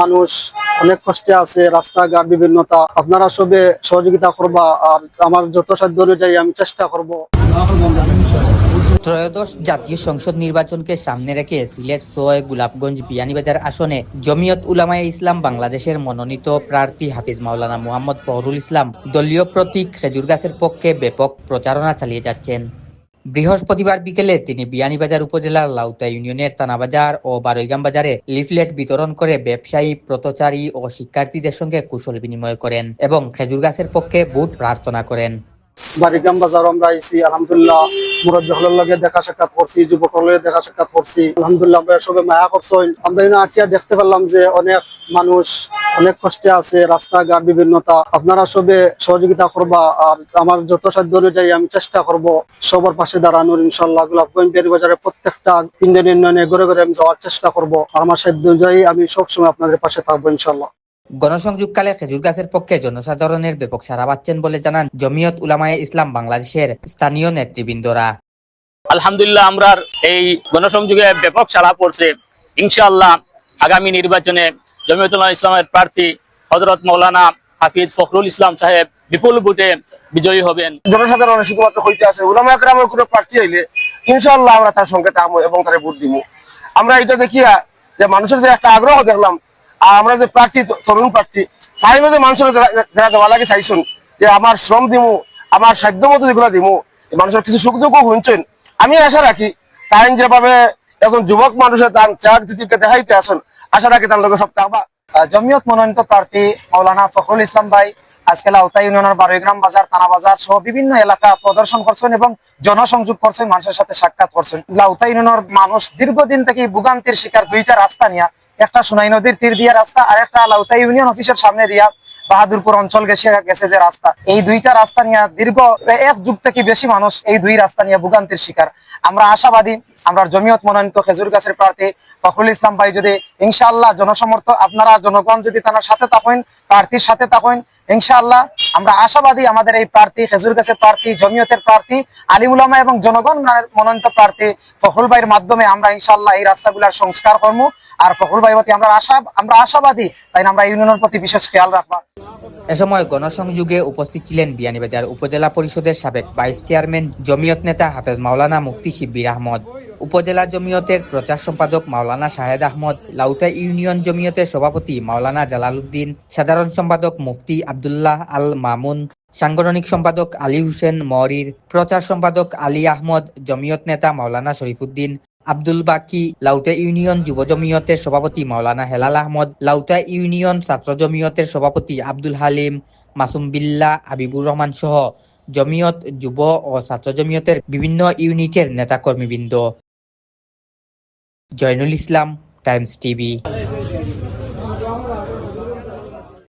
মানুষ অনেক কষ্টে আছে, রাস্তাঘাট বিভিন্নতা। আপনারা সবে সহযোগিতা করবা আর আমার যত সাধ্য অনুযায়ী আমি চেষ্টা করব। ত্রয়োদশ জাতীয় সংসদ নির্বাচনকে সামনে রেখে সিলেট সোয় গোলাপগঞ্জ বিয়ানীবাজার আসনে জমিয়ত উলামায় ইসলাম বাংলাদেশের মনোনীত প্রার্থী হাফিজ মাওলানা মোহাম্মদ ফখরুল ইসলাম দলীয় প্রতীক খেজুর গাছের পক্ষে ব্যাপক প্রচারণা চালিয়ে যাচ্ছেন। বৃহস্পতিবার বিকেলে তিনি বিয়ানীবাজার উপজেলার লাউতা ইউনিয়নের তানাবাজার ও বারৈগাম বাজারে লিফলেট বিতরণ করে ব্যবসায়ী পথচারী ও শিক্ষার্থীদের সঙ্গে কুশল বিনিময় করেন এবং খেজুর গাছের পক্ষে ভোট প্রার্থনা করেন। বাড়িগাম বাজার আমরা আইছি, আলহামদুলিল্লাহ। মুরব্বী হলের দেখা সাক্ষাৎ করছি, যুবক হলের দেখা সাক্ষাৎ করছি। আলহামদুলিল্লাহ, আমরা সবে মায়া করছেন আমরা আটিয়া দেখতে পারলাম যে অনেক মানুষ অনেক কষ্টে আছে রাস্তাঘাট বিভিন্নতা। আপনারা সবে সহযোগিতা করবা আর আমার যত সাধ্য অনুযায়ী আমি চেষ্টা করব সবার পাশে দাঁড়ানোর ইনশাল্লাহ গোলাপগঞ্জ বেরি বাজারে প্রত্যেকটা ইন্ডিয়ান ইউনিয়নে ঘরে ঘরে আমি যাওয়ার চেষ্টা করব। আর আমার সাধ্য অনুযায়ী আমি সবসময় আপনাদের পাশে থাকব ইনশাল্লাহ। গণসংযোগকালে খেজুর গাছের পক্ষে জনসাধারণের ব্যাপক সারা পাচ্ছেন বলে জানান জমিয়ত উলামায়ে ইসলাম বাংলাদেশের স্থানীয় নেতৃবৃন্দরা। আলহামদুলিল্লাহ আমরা এই গণসংযোগে ব্যাপক সাড়া পড়ছে। ইনশাআল্লাহ আগামী নির্বাচনে জমিয়তুল্লাহ ইসলামের প্রার্থী হজরত মৌলানা হাফিজ ফখরুল ইসলাম সাহেব বিপুল ভোটে বিজয়ী হবেন। জনসাধারণের শুধুমাত্র হইতে আছে। উলামা একরামের কোনো প্রার্থী হইলে ইনশাআল্লাহ আমরা তার সঙ্গে থাকব এবং তার ভোট দিব আমরা এটা দেখিয়া যে মানুষের যে একটা আগ্রহ দেখলাম, আর আমরা যে প্রার্থী, তরুণ প্রার্থী, তাই মধ্যে মানুষের যারা দেওয়া লাগে চাইছেন যে আমার শ্রম দিমু, আমার সাধ্য মতো যেগুলো দিমু মানুষের কিছু সুখ দুঃখ শুনছেন আমি আশা রাখি, তাই যেভাবে এখন যুবক মানুষের তার ত্যাগ দিদিকে দেখাইতে আসেন আশা রাখি তার সব থাকবা জমিয়ত মনোনীত প্রার্থী মাওলানা ফখরুল ইসলাম ভাই আজকে লাউতা ইউনিয়নের বারোইগ্রাম বাজার, থানা বাজার সহ বিভিন্ন এলাকা প্রদর্শন করছেন এবং জনসংযোগ করছেন, মানুষের সাথে সাক্ষাৎ করছেন। লাউতা ইউনিয়নের মানুষ দীর্ঘদিন থেকে ভোগান্তির শিকার, দুইটা রাস্তা নিয়ে, একটা সোনাই নদীর তীর দিয়া রাস্তা আর একটা লাউতা ইউনিয়ন অফিসের সামনে দিয়া বাহাদুরপুর অঞ্চল গেছে গেছে যে রাস্তা। এই দুইটা রাস্তা নিয়ে দীর্ঘ এক যুগ থেকে বেশি মানুষ এই দুই রাস্তা নিয়ে ভোগান্তির শিকার। আমরা আশাবাদী আমরা জমিয়ত মনোনীত খেজুর গাছের প্রার্থী ফখরুল ইসলাম ভাই যদি ইনশাআল্লাহ জনসমর্থ আপনারা জনগণ যদি তার সাথে থাকেন, প্রার্থীর সাথে থাকেন, ইনশাআল্লাহ আমরা আশাবাদী আমাদের এই প্রার্থী, খেজুর গাছের প্রার্থী, জমিয়তের প্রার্থী আলিমুলামা এবং জনগণ মনোনীত প্রার্থী ফখরুল ভাইয়ের মাধ্যমে আমরা ইনশাআল্লাহ এই রাস্তাগুলার সংস্কার করব। আর ফখরুল ভাই প্রতি আমরা আশা, আমরা আশাবাদী, তাই আমরা ইউনিয়নের প্রতি বিশেষ খেয়াল রাখবা এ সময় গণসংযোগে উপস্থিত ছিলেন বিয়ানীবাজার উপজেলা পরিষদের সাবেক ভাইস চেয়ারম্যান, জমিয়ত নেতা হাফেজ মাওলানা মুফতি শিব্বির আহমদ। উপজেলা জমিয়তের প্রচার সম্পাদক মাওলানা শাহেদ আহমদ, লাউতা ইউনিয়ন জমিয়তের সভাপতি মাওলানা জালালউদ্দিন, সাধারণ সম্পাদক মুফতি আব্দুল্লাহ আল মামুন, সাংগঠনিক সম্পাদক আলী হোসেন মরির প্রচার সম্পাদক আলী আহমদ, জমিয়ত নেতা মাওলানা শরীফুদ্দিন, আব্দুল বাকি, লাউতা ইউনিয়ন যুব জমিয়তের সভাপতি মাওলানা হেলাল আহমদ, লাউতা ইউনিয়ন ছাত্র জমিয়তের সভাপতি আব্দুল হালিম, মাসুম বিল্লা, হাবিবুর রহমান সহ জমিয়ত যুব ও ছাত্র জমিয়তের বিভিন্ন ইউনিটের নেতাকর্মীবৃন্দ। Joynul Islam Times TV